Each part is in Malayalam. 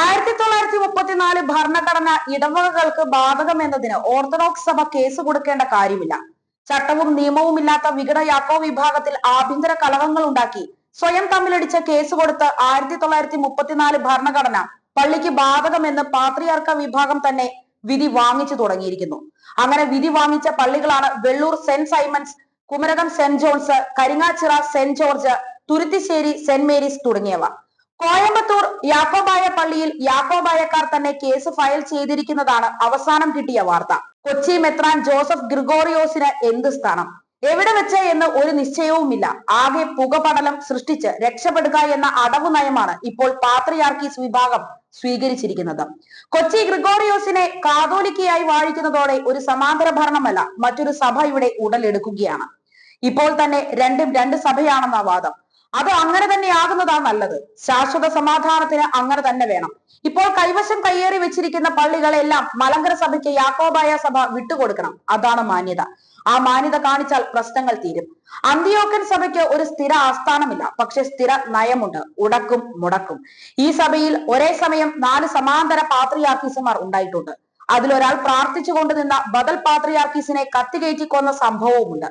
ആയിരത്തി തൊള്ളായിരത്തി മുപ്പത്തിനാല് ഭരണഘടന ഇടവകകൾക്ക് ബാധകമെന്നതിന് ഓർത്തഡോക്സ് സഭ കേസ് കൊടുക്കേണ്ട കാര്യമില്ല. ചട്ടവും നിയമവും ഇല്ലാത്ത വികട യാക്കോ വിഭാഗത്തിൽ ആഭ്യന്തര കലഹങ്ങൾ ഉണ്ടാക്കി സ്വയം തമ്മിലടിച്ച കേസ് കൊടുത്ത് ആയിരത്തി തൊള്ളായിരത്തി മുപ്പത്തിനാല് ഭരണഘടന പള്ളിക്ക് ബാധകമെന്ന് പാത്രിയാർക്ക വിഭാഗം തന്നെ വിധി വാങ്ങിച്ചു തുടങ്ങിയിരിക്കുന്നു. അങ്ങനെ വിധി വാങ്ങിച്ച പള്ളികളാണ് Vellur saint Simon's Kumarakom saint John's Karingachira saint George Thuruthissery saint Mary's തുടങ്ങിയവ. കോയമ്പത്തൂർ യാക്കോബായ പള്ളിയിൽ യാക്കോബായക്കാർ തന്നെ കേസ് ഫയൽ ചെയ്തിരിക്കുന്നതാണ് അവസാനം കിട്ടിയ വാർത്ത. കൊച്ചി മെത്രാൻ ജോസഫ് ഗ്രിഗോറിയോസിന് എന്ത് സ്ഥാനം? എവിടെ വെച്ച് എന്ന് ഒരു നിശ്ചയവുമില്ല. ആകെ പുകപടലം സൃഷ്ടിച്ച് രക്ഷപ്പെടുക എന്ന അടവു നയമാണ് ഇപ്പോൾ പാത്രിയാർക്കീസ് വിഭാഗം സ്വീകരിച്ചിരിക്കുന്നത്. കൊച്ചി ഗ്രിഗോറിയോസിനെ കാതോലിക്കയായി വാഴിക്കുന്നതോടെ ഒരു സമാന്തര ഭരണമല്ല മറ്റൊരു സഭ ഇവിടെ ഉടലെടുക്കുകയാണ്. ഇപ്പോൾ തന്നെ രണ്ടും രണ്ട് സഭയാണെന്ന വാദം. അത് അങ്ങനെ തന്നെ ആകുന്നതാ നല്ലത്. ശാശ്വത സമാധാനത്തിന് അങ്ങനെ തന്നെ വേണം. ഇപ്പോൾ കൈവശം കയ്യേറി വെച്ചിരിക്കുന്ന പള്ളികളെല്ലാം മലങ്കര സഭയ്ക്ക് യാക്കോബായ സഭ വിട്ടുകൊടുക്കണം. അതാണ് മാന്യത. ആ മാന്യത കാണിച്ചാൽ പ്രശ്നങ്ങൾ തീരും. അന്തിയോക്കൻ സഭയ്ക്ക് ഒരു സ്ഥിര ആസ്ഥാനമില്ല. പക്ഷെ സ്ഥിര നയമുണ്ട്. ഉടക്കും മുടക്കും. ഈ സഭയിൽ ഒരേ സമയം നാല് സമാന്തര പാത്രിയാർക്കീസുമാർ ഉണ്ടായിട്ടുണ്ട്. അതിലൊരാൾ പ്രാർത്ഥിച്ചുകൊണ്ട് നിന്ന ബദൽ പാത്രിയാർക്കീസിനെ കത്തികയറ്റി കൊന്ന സംഭവവുമുണ്ട്.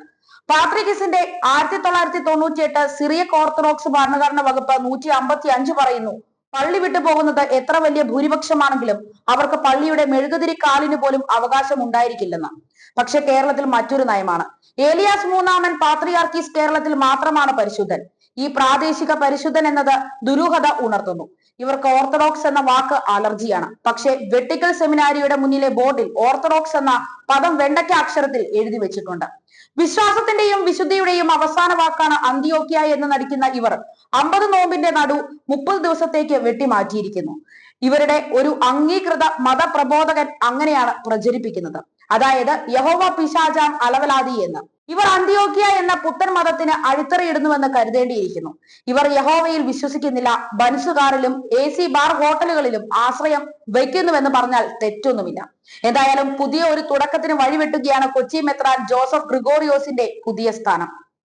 പാത്രികിസിന്റെ ആയിരത്തി തൊള്ളായിരത്തി തൊണ്ണൂറ്റി എട്ട് സിറിയക് ഓർത്തഡോക്സ് ഭരണഘടന വകുപ്പ് നൂറ്റി അമ്പത്തി അഞ്ച് പറയുന്നു പള്ളി വിട്ടു പോകുന്നത് എത്ര വലിയ ഭൂരിപക്ഷമാണെങ്കിലും അവർക്ക് പള്ളിയുടെ മെഴുകുതിരി കാലിന് പോലും അവകാശം ഉണ്ടായിരിക്കില്ലെന്ന്. പക്ഷെ കേരളത്തിൽ മറ്റൊരു നയമാണ്. ഏലിയാസ് മൂന്നാമൻ പാത്രിയാർക്കീസ് കേരളത്തിൽ മാത്രമാണ് പരിശുദ്ധൻ. ഈ പ്രാദേശിക പരിശുദ്ധൻ എന്നത് ദുരൂഹത ഉണർത്തുന്നു. ഇവർക്ക് ഓർത്തഡോക്സ് എന്ന വാക്ക് അലർജിയാണ് പക്ഷേ വെട്ടിക്കൽ സെമിനാരിയുടെ മുന്നിലെ ബോർഡിൽ ഓർത്തഡോക്സ് എന്ന പദം വെണ്ടയ്ക്ക അക്ഷരത്തിൽ എഴുതി വെച്ചിട്ടുണ്ട്. വിശ്വാസത്തിന്റെയും വിശുദ്ധിയുടെയും അവസാന വാക്കാണ് അന്ത്യോക്യ എന്ന് നടിക്കുന്ന ഇവർ അമ്പത് നോമ്പിന്റെ നടു മുപ്പത് ദിവസത്തേക്ക് വെട്ടിമാറ്റിയിരിക്കുന്നു. ഇവരുടെ ഒരു അംഗീകൃത മതപ്രബോധകൻ അങ്ങനെയാണ് പ്രചരിപ്പിക്കുന്നത്. അതായത് യഹോവ പിശാചാം അളവലാതി എന്ന്. ഇവർ അന്ത്യോക്യ എന്ന പുത്തൻ മതത്തിന് അഴിത്തറയിടുന്നുവെന്ന് കരുതേണ്ടിയിരിക്കുന്നു. ഇവർ യഹോവയിൽ വിശ്വസിക്കുന്നില്ല. ബൻസുകാറിലും എ സി ബാർ ഹോട്ടലുകളിലും ആശ്രയം വയ്ക്കുന്നുവെന്ന് പറഞ്ഞാൽ തെറ്റൊന്നുമില്ല. എന്തായാലും പുതിയ ഒരു തുടക്കത്തിന് വഴിവെട്ടുകയാണ് കൊച്ചി മെത്രാൻ ജോസഫ് ഗ്രിഗോറിയോസിന്റെ പുതിയ സ്ഥാനം.